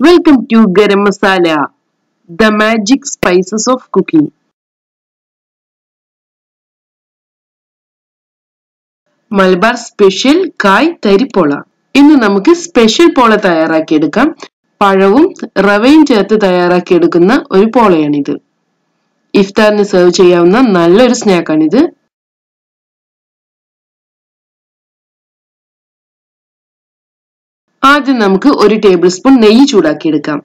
Welcome to Garam Masala the magic spices of cooking Malabar special കായ് തരിപ്പോള. ഇന്ന് നമുക്ക് special പോള തയ്യാറാക്കിയെടുക്കാം പഴവും റവയും ചേർത്ത് തയ്യാറാക്കിയെടുക്കുന്ന ഒരു പോളയാണിത്. ഇഫ്താറിന് സെർവ് ചെയ്യാവുന്ന നല്ലൊരു സ്നാക്കാണിത് ആദ്യം നമുക്ക് ഒരു ടേബിൾ സ്പൂൺ നെയ്യ് ചൂടാക്കിയെടുക്കാം.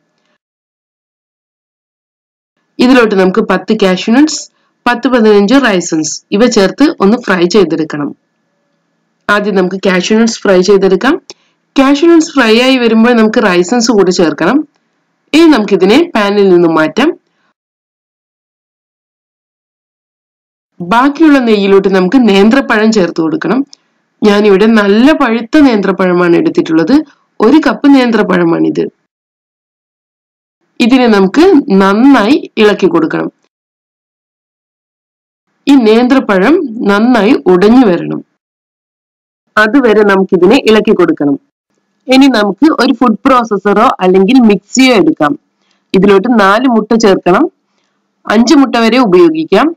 ഇതിലോട്ട് നമുക്ക് പത്ത് കാഷ്യൂനട്ട്സ് പത്ത് പതിനഞ്ച് റൈസൻസ് ഇവ ചേർത്ത് ഒന്ന് ഫ്രൈ ചെയ്തെടുക്കണം. ആദ്യം നമുക്ക് കാഷ്യൂനട്ട്സ് ഫ്രൈ ചെയ്തെടുക്കാം. കാഷ്യൂനട്ട്സ് ഫ്രൈ ആയി വരുമ്പോൾ നമുക്ക് റൈസൻസ് കൂടി ചേർക്കണം. ഇനി നമുക്കിതിനെ പാനിൽ നിന്ന് മാറ്റാം. ബാക്കിയുള്ള നെയ്യിലോട്ട് നമുക്ക് നേന്ത്രപ്പഴം ചേർത്ത് കൊടുക്കണം. ഞാനിവിടെ നല്ല പഴുത്ത നേന്ത്രപ്പഴമാണ് എടുത്തിട്ടുള്ളത്. ഒരു കപ്പ് നേന്ത്രപ്പഴമാണിത്. ഇതിനെ നമുക്ക് നന്നായി ഇളക്കി കൊടുക്കണം. ഈ നേന്ത്രപ്പഴം നന്നായി ഉടഞ്ഞു വരണം. അതുവരെ നമുക്കിതിനെ ഇളക്കി കൊടുക്കണം. ഇനി നമുക്ക് ഒരു ഫുഡ് പ്രോസസ്സറോ അല്ലെങ്കിൽ മിക്സിയോ എടുക്കാം. ഇതിലോട്ട് നാല് മുട്ട ചേർക്കണം. അഞ്ച് മുട്ട വരെ ഉപയോഗിക്കാം.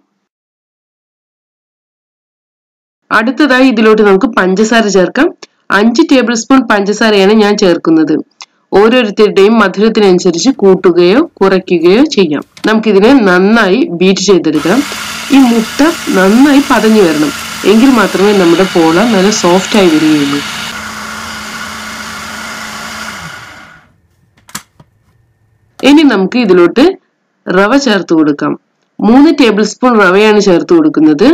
അടുത്തതായി ഇതിലോട്ട് നമുക്ക് പഞ്ചസാര ചേർക്കാം. അഞ്ച് ടേബിൾ സ്പൂൺ പഞ്ചസാരയാണ് ഞാൻ ചേർക്കുന്നത്. ഓരോരുത്തരുടെയും മധുരത്തിനനുസരിച്ച് കൂട്ടുകയോ കുറയ്ക്കുകയോ ചെയ്യാം. നമുക്കിതിനെ നന്നായി ബീറ്റ് ചെയ്തെടുക്കാം ഈ മുട്ട നന്നായി പതഞ്ഞു വരണം. എങ്കിൽ മാത്രമേ നമ്മുടെ പോള നല്ല സോഫ്റ്റ് ആയി വരികയുള്ളൂ. ഇനി നമുക്ക് ഇതിലോട്ട് റവ ചേർത്ത് കൊടുക്കാം. മൂന്ന് ടേബിൾ സ്പൂൺ റവയാണ് ചേർത്ത് കൊടുക്കുന്നത്.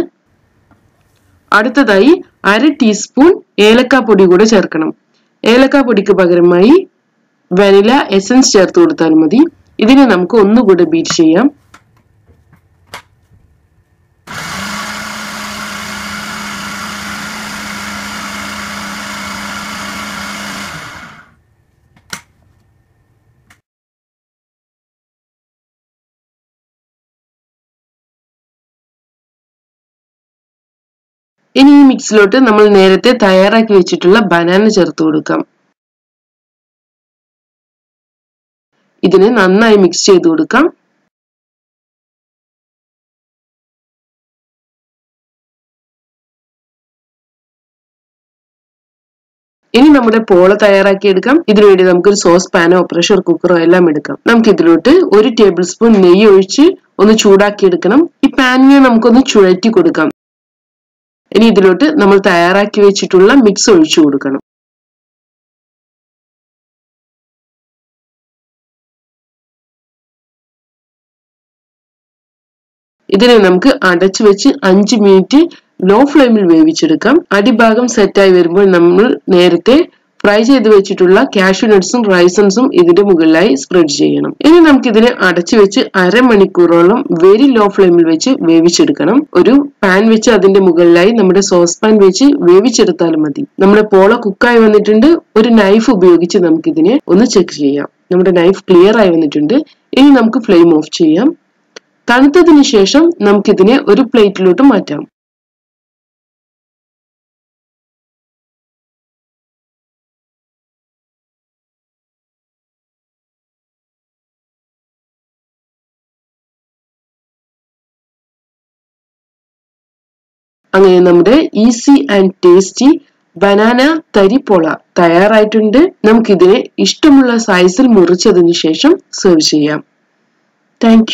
അടുത്തതായി അര ടീസ്പൂൺ ഏലക്കാപ്പൊടി കൂടെ ചേർക്കണം. ഏലക്കാപ്പൊടിക്ക് പകരമായി വനില എസൻസ് ചേർത്ത് കൊടുത്താൽ മതി. ഇതിനെ നമുക്ക് ഒന്നുകൂടെ ബീറ്റ് ചെയ്യാം. ഇനി ഈ മിക്സിലോട്ട് നമ്മൾ നേരത്തെ തയ്യാറാക്കി വെച്ചിട്ടുള്ള ബനാന ചേർത്ത് കൊടുക്കാം. ഇതിനെ നന്നായി മിക്സ് ചെയ്ത് കൊടുക്കാം. ഇനി നമ്മുടെ പോള തയ്യാറാക്കി എടുക്കാം ഇതിനുവേണ്ടി നമുക്കൊരു സോസ് പാനോ പ്രഷർ കുക്കറോ എല്ലാം എടുക്കാം. നമുക്ക് ഇതിലോട്ട് ഒരു ടേബിൾ സ്പൂൺ നെയ്യ് ഒഴിച്ച് ഒന്ന് ചൂടാക്കി എടുക്കണം ഈ പാനിനെ നമുക്കൊന്ന് ചുഴറ്റി കൊടുക്കാം. ഇനി ഇതിലോട്ട് നമ്മൾ തയ്യാറാക്കി വെച്ചിട്ടുള്ള മിക്സ് ഒഴിച്ചു കൊടുക്കണം. ഇതിനെ നമുക്ക് അടച്ചു വെച്ച് അഞ്ച് മിനിറ്റ് ലോ ഫ്ലെയിമിൽ വേവിച്ചെടുക്കാം. അടിഭാഗം സെറ്റായി വരുമ്പോൾ നമ്മൾ നേരത്തെ ഫ്രൈ ചെയ്ത് വെച്ചിട്ടുള്ള കാഷ്യൂ നട്ട്സും റൈസൻസും ഇതിന്റെ മുകളിലായി സ്പ്രെഡ് ചെയ്യണം. ഇനി നമുക്ക് ഇതിനെ അടച്ചു വെച്ച് അരമണിക്കൂറോളം വെരി ലോ ഫ്ലെയിമിൽ വെച്ച് വേവിച്ചെടുക്കണം. ഒരു പാൻ വെച്ച് അതിന്റെ മുകളിലായി നമ്മുടെ സോസ് പാൻ വെച്ച് വേവിച്ചെടുത്താലും മതി. നമ്മുടെ പോള കുക്കായി വന്നിട്ടുണ്ട്. ഒരു നൈഫ് ഉപയോഗിച്ച് നമുക്കിതിനെ ഒന്ന് ചെക്ക് ചെയ്യാം. നമ്മുടെ നൈഫ് ക്ലിയർ ആയി വന്നിട്ടുണ്ട്. ഇനി നമുക്ക് ഫ്ലെയിം ഓഫ് ചെയ്യാം. തണുത്തതിന് ശേഷം നമുക്കിതിനെ ഒരു പ്ലേറ്റിലോട്ട് മാറ്റാം. അങ്ങനെ നമ്മുടെ ഈസി ആൻഡ് ടേസ്റ്റി ബനാന തരിപ്പോള തയ്യാറായിട്ടുണ്ട്. നമുക്കിതിനെ ഇഷ്ടമുള്ള സൈസിൽ മുറിച്ചതിന് ശേഷം സെർവ് ചെയ്യാം. താങ്ക്